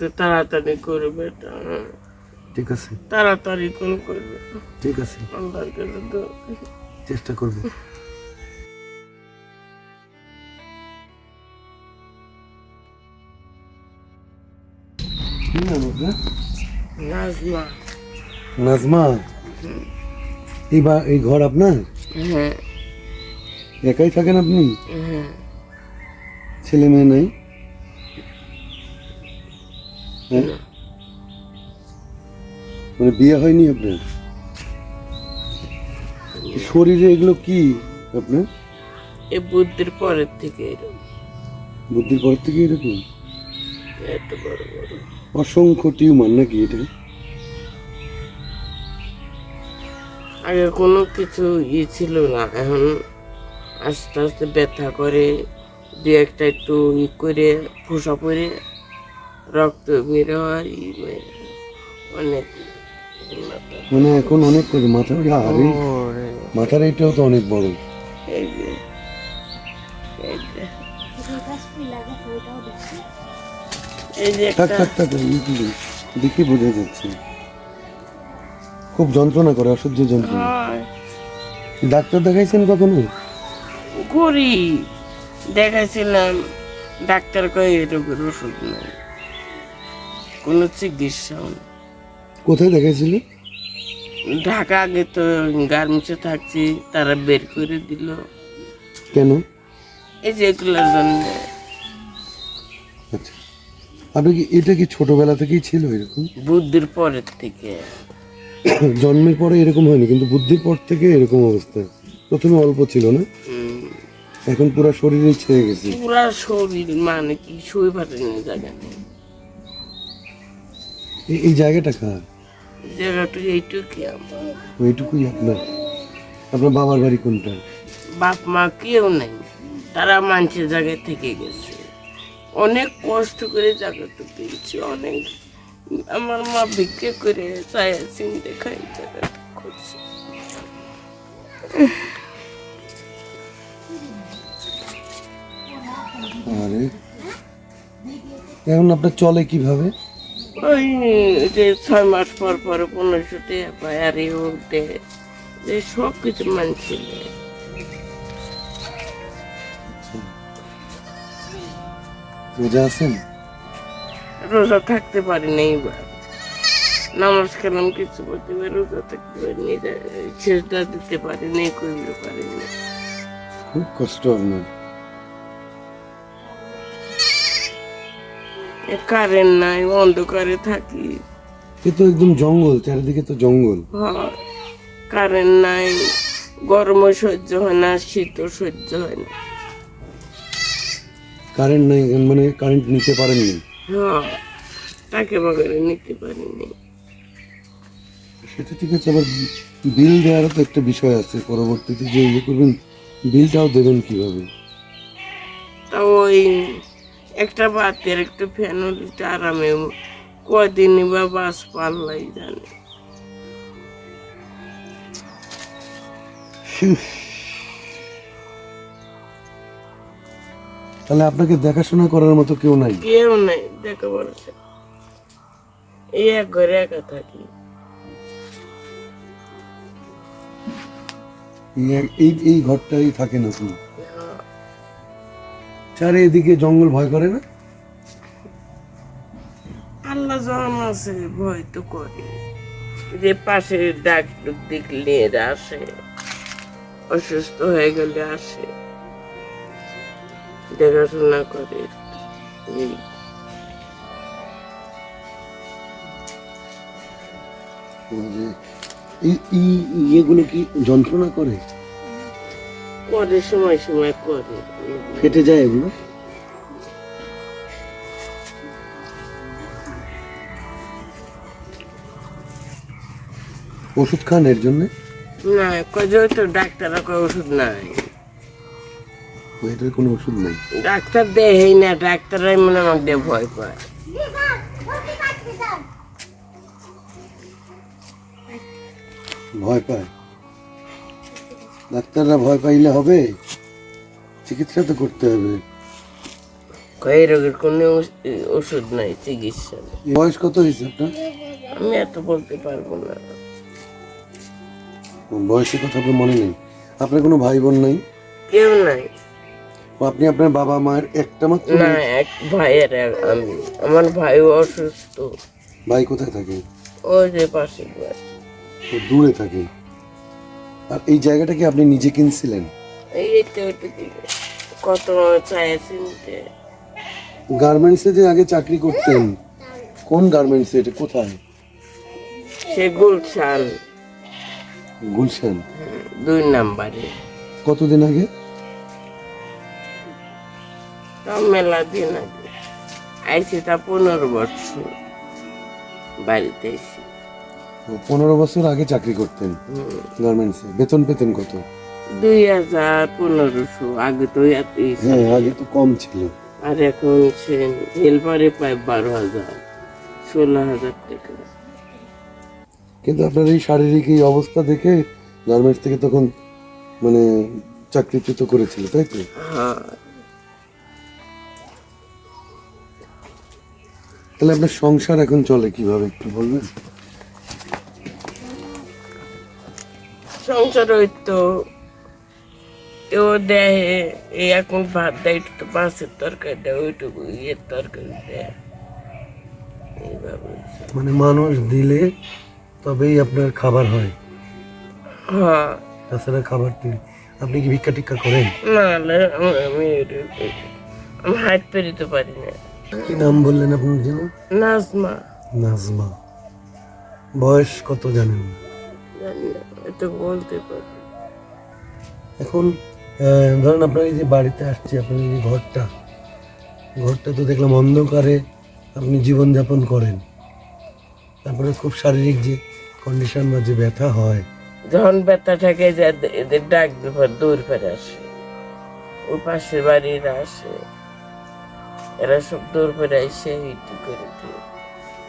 একটু তাড়াতাড়ি করবে ঠিক আছে। তাড়াতাড়ি কোন করবে। ঠিক আছে। আল্লাহর কাছে তো চেষ্টা করব। আপনার? নাজমা। নাজমা? এই বা এই ঘর আপনার? হ্যাঁ। একাই থাকেন আপনি? হ্যাঁ। ছেলে মেয়ে নাই? হ্যাঁ? মানে বিয়ে হয়নি আপনার? শরীরে এগুলো কি আপনার? এই বুদ্ধির পরের থেকে এরকম। বুদ্ধির পর থেকে এরকম? এত বড় বড়। অসংখ্য টিউমার নাকি এটা? আগে কোনো কিছু ই ছিল না এখন আস্তে আস্তে ব্যথা করে দু একটা একটু ই করে ফোসা পরে রক্ত বের ই বের। হয়। অনেক মানে এখন অনেক করে মাথা আর মাথার এইটাও তো অনেক বড়। থাক থাক থাক দেখে বোঝা যাচ্ছে। খুব যন্ত্রণা করে অসহ্য যন্ত্রণা। ডাক্তার দেখাইছেন কখনো? করি। দেখাইছিলাম ডাক্তার কয়ে রোগের ওষুধ নেই। কোনো চিকিৎসাও নেই কোথায় দেখাইছিল ঢাকা আগে তো গার্মেন্টসে থাকছি তারা বের করে দিল। কেন? এই যে এগুলোর জন্য। আচ্ছা। আপনি কি এটা কি ছোটবেলা থেকেই ছিল এরকম? বুদ্ধির পরের থেকে। জন্মের পরে এরকম হয়নি কিন্তু বুদ্ধির পর থেকে এরকম অবস্থা। প্রথমে অল্প ছিল না? এখন পুরো শরীরে ছেড়ে গেছে। পুরা শরীর মানে কি শুয়ে পারেনি জায়গা নেই এই- জায়গাটা কার? জায়গাটা এইটুকু আমার। ওইটুকুই আপনার? আপনার বাবার বাড়ি কোনটা বাপ মা কেউ নেই। তারা মানুষের জায়গায় থেকে গেছে। অনেক কষ্ট করে জায়গাটা পেয়েছি। অনেক আমার মা ভিক্ষে করে চায় চিনতে খাই জায়গাটা করছে। আরে এখন আপনার চলে কীভাবে? ওই যে ছয় মাস পর পর পনেরোশো টাকা পায় আর দেয় যে সব কিছু মানছে। রোজা আছেন? রোজা থাকতে পারি না এইবার। নামাজ কালাম কিছু করতে পারি রোজা থাকতে পারি না শেষদা দিতে পারি না করতে পারি না। খুব কষ্ট আপনার। কারেন্ট নাই অন্ধকারে থাকি। এ তো একদম জঙ্গল চারিদিকে তো জঙ্গল। হয় কারেন্ট নাই গরমও সহ্য হয় না শীতও সহ্য হয় না। কারেন্ট নাই মানে কারেন্ট নিতে পারেননি। হ্যাঁ তাকে বাগারে নিতে পারিনি। সেটা ঠিক আছে আবার বিল দেওয়ারও তো একটা বিষয় আছে পরবর্তীতে যে ইয়ে করবেন বিলটাও দেবেন কীভাবে? তা ওই একটা বাতের একটা ফ্যান হলিটা আরামে কদিনই বা বাস পাল্লাই জানে। তাহলে আপনাকে দেখাশোনা করার মতো কেউ নাই? কেউ নাই দেখা বলছে। এই এক ঘরে একা থাকি। এই- এই এই ঘরটাই থাকেন আপনি চারিদিকে জঙ্গল ভয় করে না? আল্লাহ যখন আছে ভয় তো করে। যে পাশে ডাক ডুক দেখলে এরা আসে অসুস্থ হয়ে গেলে আসে। দেখাশোনা করে ইয়েগুলো কি যন্ত্রণা করে? করে সময় সময় করে ফেটে যায় এগুলো? ওষুধ খান এর জন্য? না কয়ে তো ডাক্তার কয় ওষুধ নাই। এটার কোনো ওষুধ নেই? ডাক্তার দেহেই না ডাক্তাররাই মনে আমাকে দিয়ে ভয় পায়। ভয় পায়? ডাক্তাররা ভয় পাইলে হবে। চিকিৎসা তো করতে হবে। এই রোগের কোনো ওষুধ নাই চিকিৎসা বয়স কত হয়েছে আপনার? আমি এত বলতে পারব না। বয়সের কথা আপনার মনে নেই? আপনার কোনো ভাই বোন নাই? কেউ নাই। আপনি আপনার বাবা মায়ের একটা মাত্র না এক ভাইয়ের আমি। আমার ভাইও অসুস্থ। ভাই কোথায় থাকে? ওই যে বাড়ি। দূরে থাকে। আর এই জায়গাটা কি আপনি নিজে কিনছিলেন? এই তো কত চায় চিনতে গার্মেন্টসে যে আগে চাকরি করতেন কোন গার্মেন্টসে এটা কোথায়? সে গুলশান। গুলশান। দুই নাম্বারে। কতদিন আগে? মেলা দিন আগে। আইসি তা পনেরো বছর। বাড়িতে এসে পনেরো বছর আগে চাকরি করতেন গার্মেন্টসে। বেতন পেতেন কত? দুই হাজার পনেরোশো আগে তো হ্যাঁ আগে তো কম ছিল। আর এখন সে হেলপারে পায় বারো হাজার ষোলো হাজার টাকা। কিন্তু আপনার এই শারীরিক এই অবস্থা দেখে গার্মেন্টস থেকে তখন মানে চাকরিচ্যুত করেছিল তাই তো? হ্যাঁ। তাহলে আপনার সংসার এখন চলে কীভাবে একটু বলবেন? সংসার ওই তো ও দেয় এখন ভাত দেয় একটু তো মাছের তরকারি দেয় ওইটুকু ইয়ের তরকারি দেয়। এইভাবে মানে মানুষ দিলে তবেই আপনার খাবার হয়। হ্যাঁ। তাছাড়া খাবার দিন আপনি কি ভিক্ষা টিক্ষা করেন? না হলে আমি আমি হাইট পেরিতে পারি না। কি নাম বললেন আপনার যেন? নাজমা। নাজমা। বয়স কত জানেন? জানি না। এটা বলতে পারি এখন ধরেন আপনার এই যে বাড়িতে আসছে আপনার এই যে ঘরটা ঘরটা তো দেখলাম অন্ধকারে আপনি জীবনযাপন করেন। তারপরে খুব শারীরিক যে কন্ডিশন বা যে ব্যথা হয়। যখন ব্যথা থাকে যে এদের- ডাক বিপর দৌড় ফেরে আসে। ওই পাশের বাড়িরা আসে। এরা সব দৌড় ফেরে এসে ইটি করে দিয়ে।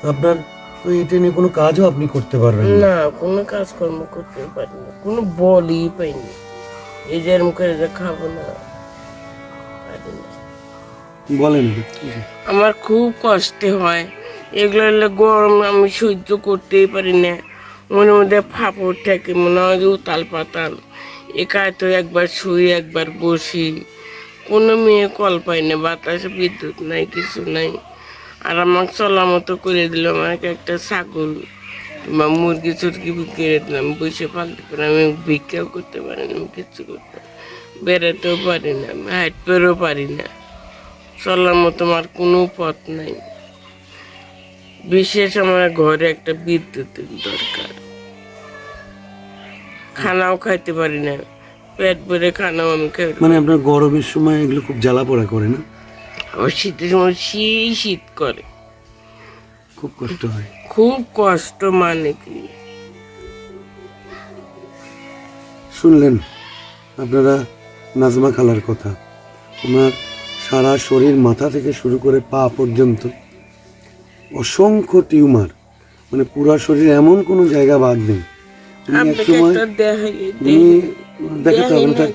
আপনার তো এটা নিয়ে কোনো কাজও আপনি করতে পারবেন না? কোনো কাজকর্ম করতে পারি না কোনো বলই পাইনি। এই যে এরম করে যে খাব না পারি না। বলেন। আমার খুব কষ্ট হয়। এগুলো হলে গরম আমি সহ্য করতেই পারি না। মনের মধ্যে ফাঁপড় থাকে মনে হয় যে উতাল পাতাল। একাই তো একবার শুই একবার বসি। কোনো মেয়ে কল পাই না বাতাসে বিদ্যুৎ নাই কিছু নাই। আর আমাকে চলা মতো করে দিল আমাকে একটা ছাগল কিংবা মুরগি চুরগি করে দিলাম। বসে পালতে পারি আমি ভিক্ষাও করতে পারি না কিচ্ছু করতে। বেরোতেও পারি না হাঁটতেও পারি না। চলার মতো আমার কোনো পথ নাই। বিশেষ আমার ঘরে একটা বিদ্যুতের দরকার। খানাও খাইতে পারি না, পেট ভরে খানাও আমি খাই। মানে আপনার গরমের সময় এগুলো খুব জ্বালা পোড়া করে না? আবার শীতের সময় সেই শীত করে। খুব কষ্ট হয়। খুব কষ্ট মানে কি? শুনলেন আপনারা নাজমা খালার কথা। ওনার সারা শরীর মাথা থেকে শুরু করে পা পর্যন্ত অসংখ্য টিউমার মানে পুরা শরীর এমন কোনো জায়গা বাদ নেই। এক সময় উনি দেখাতে হবে না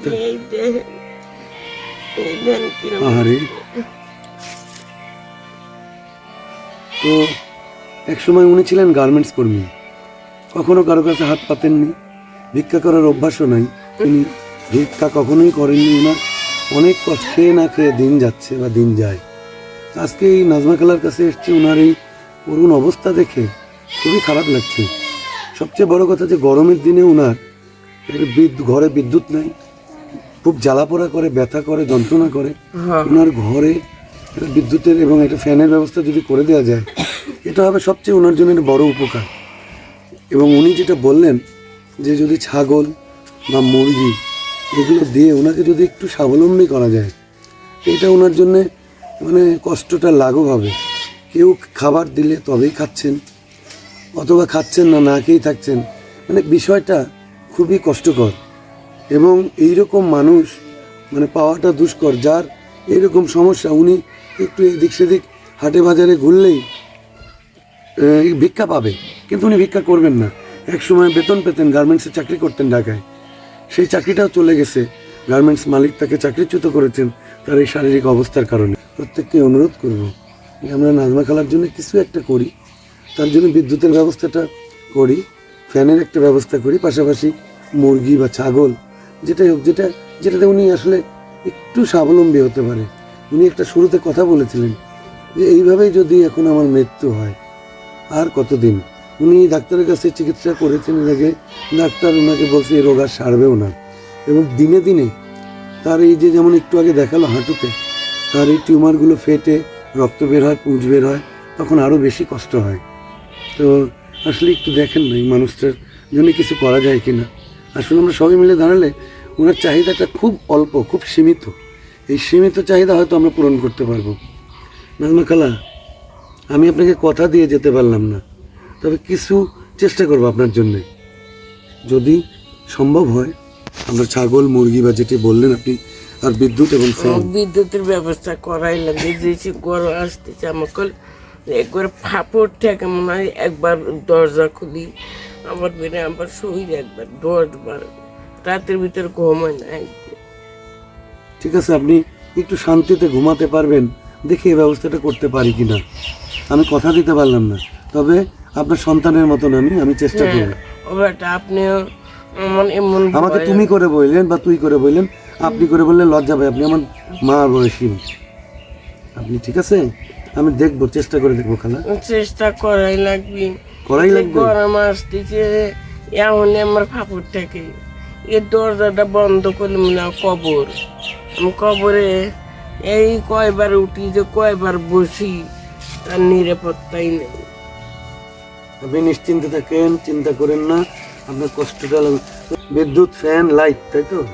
আহারে। তো এক সময় উনি ছিলেন গার্মেন্টস কর্মী। কখনো কারও কাছে হাত পাতেননি ভিক্ষা করার অভ্যাসও নাই। তিনি ভিক্ষা কখনোই করেননি ওনার অনেক কষ্ট খেয়ে না খেয়ে দিন যাচ্ছে বা দিন যায়। আজকে এই নাজমা খালার কাছে এসছে ওনার এই করুণ অবস্থা দেখে খুবই খারাপ লাগছে। সবচেয়ে বড় কথা যে গরমের দিনে ওনার ঘরে বিদ্যুৎ নাই খুব জ্বালাপোড়া করে ব্যথা করে যন্ত্রণা করে। হ্যাঁ। ওনার ঘরে একটা বিদ্যুতের এবং একটা ফ্যানের ব্যবস্থা যদি করে দেওয়া যায়, এটা হবে সবচেয়ে ওনার জন্য একটা বড় উপকার। এবং উনি যেটা বললেন যে যদি ছাগল বা মুরগি এগুলো দিয়ে ওনাকে যদি একটু স্বাবলম্বী করা যায়, এটা ওনার জন্যে মানে কষ্টটা লাঘব হবে। কেউ খাবার দিলে তবেই খাচ্ছেন, অথবা খাচ্ছেন না না খেয়েই থাকছেন। মানে বিষয়টা খুবই কষ্টকর। এবং এই রকম মানুষ মানে পাওয়াটা দুষ্কর, যার এরকম সমস্যা উনি একটু এদিক সেদিক হাটে বাজারে ঘুরলেই ভিক্ষা পাবে। কিন্তু উনি ভিক্ষা করবেন না। এক সময় বেতন পেতেন, গার্মেন্টসে চাকরি করতেন ঢাকায়। সেই চাকরিটাও চলে গেছে। গার্মেন্টস মালিক তাকে চাকরিচ্যুত করেছেন, তার এই শারীরিক অবস্থার কারণে। প্রত্যেককে অনুরোধ করব আমরা নাজমা খালার জন্য কিছু একটা করি। তার জন্য বিদ্যুতের ব্যবস্থাটা করি, ফ্যানের একটা ব্যবস্থা করি, পাশাপাশি মুরগি বা ছাগল, যেটাই হোক, যেটা, যেটাতে উনি আসলে একটু স্বাবলম্বী হতে পারে। উনি একটা শুরুতে কথা বলেছিলেন যে, এইভাবেই যদি এখন আমার মৃত্যু হয়, আর কতদিন? উনি ডাক্তারের কাছে চিকিৎসা করেছেন এর ডাক্তার ওনাকে বলছে, এই রোগ আর সারবেও না। এবং দিনে দিনে তার এই যে যেমন একটু আগে দেখাল হাঁটুতে, তার এই টিউমারগুলো ফেটে, রক্ত বের হয়, পুঁজ বের হয়, তখন আরও বেশি কষ্ট হয়। তো আসলে একটু দেখেন না এই মানুষটার জন্য কিছু করা যায় কি না আসলে আমরা সবাই মিলে দাঁড়ালে ওনার চাহিদাটা খুব অল্প, খুব সীমিত। এই সীমিত চাহিদা হয়তো আমরা পূরণ করতে পারব। নাজমা খালা, আমি আপনাকে কথা দিয়ে যেতে পারলাম না। তবে কিছু চেষ্টা করব আপনার জন্যে। যদি সম্ভব হয়, আমরা ছাগল, মুরগি বা যেটি বললেন আপনি, আর বিদ্যুৎ এবং বিদ্যুতের ব্যবস্থা করাই লাগে সে গরম আসতেছে আমাকে একবার ফাপড় থেকে মনে হয় একবার দরজা খুলি আবার বেড়ে আবার শরীর একবার দশবার রাতের ভিতরে ঘুম হয় না। ঠিক আছে আপনি একটু শান্তিতে ঘুমাতে পারবেন দেখি এই ব্যবস্থাটা করতে পারি কি না আমি কথা দিতে পারলাম না তবে আপনার সন্তানের মতন আমি আমি চেষ্টা করব। হ্যাঁ আপনিও এমন আমাকে তুমি করে বললেন বা তুই করে বললেন আপনি করে বললে লজ্জা পাই আপনি আমার মা বয়সী। আপনি ঠিক আছে? আমি দেখব চেষ্টা করে দেখব খালা। চেষ্টা করাই লাগবে। করাই লাগবে? গরম আসতেছে এখন আমার ফাপড় থেকে। এই দরজাটা বন্ধ করলে মনে কবর। কবরে এই কয়বার উঠি যে কয়বার বসি তার নিরাপত্তাই নেই। আপনি নিশ্চিন্তে থাকেন চিন্তা করেন না আপনার কষ্টটা বিদ্যুৎ ফ্যান লাইট তাই তো?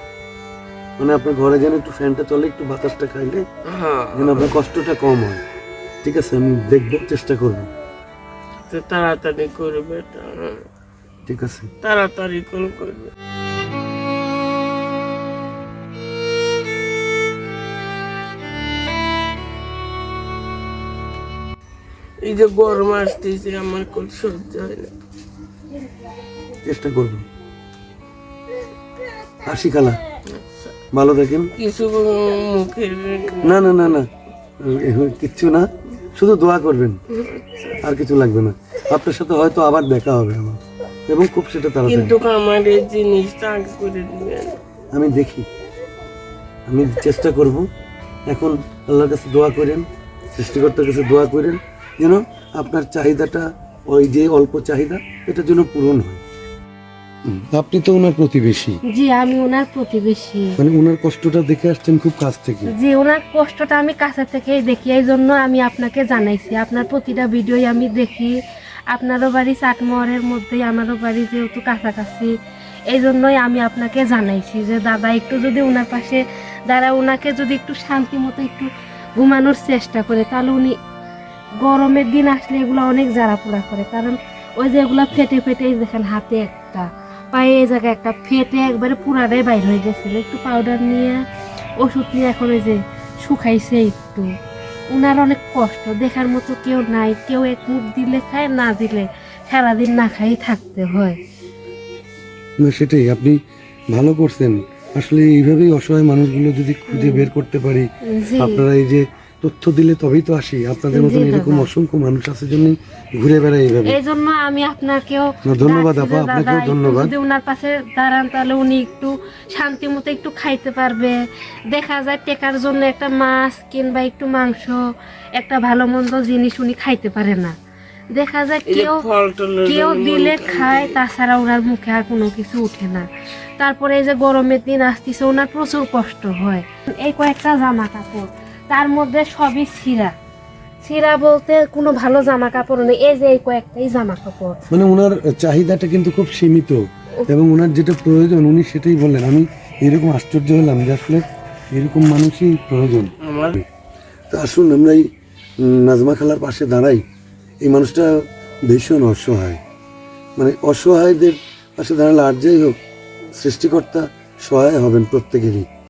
মানে আপনার ঘরে যেন একটু ফ্যানটা চলে একটু বাতাসটা খাইলে হ্যাঁ। যেন আপনার কষ্টটা কম হয়। ঠিক আছে আমি দেখব চেষ্টা করব। তাড়াতাড়ি করবে। ঠিক আছে। তাড়াতাড়ি করে করবে। এই যে গরম আসতেছে আমার খুব সহ্য হয় না। চেষ্টা করব। আসি খালা। আচ্ছা, ভালো থাকেন। কিছু মুখের না না না না। কিচ্ছু না। শুধু দোয়া করবেন। আর কিছু লাগবে না। আপনার সাথে হয়তো আবার দেখা হবে আমার। এবং খুব সেটা তাড়াতাড়ি। কিন্তু আমার এই জিনিসটা করে দিবেন। আমি দেখি। আমি চেষ্টা করব। এখন আল্লাহর কাছে দোয়া করেন। সৃষ্টিকর্তার কাছে দোয়া করেন। যেন আপনার চাহিদাটা ওই যে অল্প চাহিদা এটা যেন পূরণ হয়। আপনি তো ওনার প্রতিবেশী। জি আমি ওনার প্রতিবেশী। মানে ওনার কষ্টটা দেখে আসছেন খুব কাছ থেকে। জি ওনার কষ্টটা আমি কাছে থেকেই দেখি এই জন্য আমি আপনাকে জানাইছি। আপনার প্রতিটা ভিডিওই আমি দেখি। আপনারও বাড়ি চাটমোহরের মধ্যেই আমারও বাড়ি যেহেতু কাছাকাছি এই জন্যই আমি আপনাকে জানাইছি যে দাদা একটু যদি ওনার পাশে দাদা ওনাকে যদি একটু শান্তি মতো একটু ঘুমানোর চেষ্টা করে তাহলে উনি গরমের দিন আসলে এগুলো অনেক জ্বালা পোড়া করে কারণ ওই যে এগুলো ফেটে ফেটে দেখেন হাতে একটা পায়ে এই জায়গায় একটা ফেটে একবারে পুরাটাই বাইর হয়ে গেছিল। একটু পাউডার নিয়ে ওষুধ নিয়ে এখন ওই যে শুকাইছে একটু। উনার অনেক কষ্ট দেখার মতো কেউ নাই কেউ এক মুখ দিলে খায় না দিলে সারাদিন না খাই থাকতে হয়। না সেটাই আপনি ভালো করছেন। আসলে এইভাবেই অসহায় মানুষগুলো যদি খুঁজে বের করতে পারি আপনারা এই যে তথ্য দিলে তবেই তো আসি। আপনাদের মতন এরকম অসংখ্য মানুষ আছে জন্যই ঘুরে বেড়াই এইভাবে। এই জন্য আমি আপনাকেও ধন্যবাদ আপা, আপনাকেও ধন্যবাদ। যদি ওনার পাশে দাঁড়ান তাহলে উনি একটু শান্তি মতো একটু খাইতে পারবে। দেখা যায় টেকার জন্য একটা মাছ কিংবা একটু মাংস একটা ভালো মন্দ জিনিস উনি খাইতে পারে না। দেখা যায় কেউ কেউ দিলে খায়। তাছাড়া ওনার মুখে আর কোনো কিছু উঠে না। তারপরে এই যে গরমের দিন আসতেছে ওনার প্রচুর কষ্ট হয়। এই কয়েকটা জামা কাপড় তার মধ্যে সবই ছিঁড়া। ছিঁড়া বলতে কোনো ভালো জামা কাপড় নেই। এই যে এই কয়েকটাই জামা কাপড় মানে ওনার চাহিদাটা কিন্তু খুব সীমিত এবং ওনার যেটা প্রয়োজন উনি সেটাই বললেন। আমি এরকম আশ্চর্য হলাম যে আসলে এরকম মানুষই প্রয়োজন। আমার তো আসুন আমরা এই নাজমা খালার পাশে দাঁড়াই। এই মানুষটা ভীষণ অসহায়। মানে অসহায়দের পাশে দাঁড়ালে আর যাই হোক সৃষ্টিকর্তা সহায় হবেন প্রত্যেকেরই।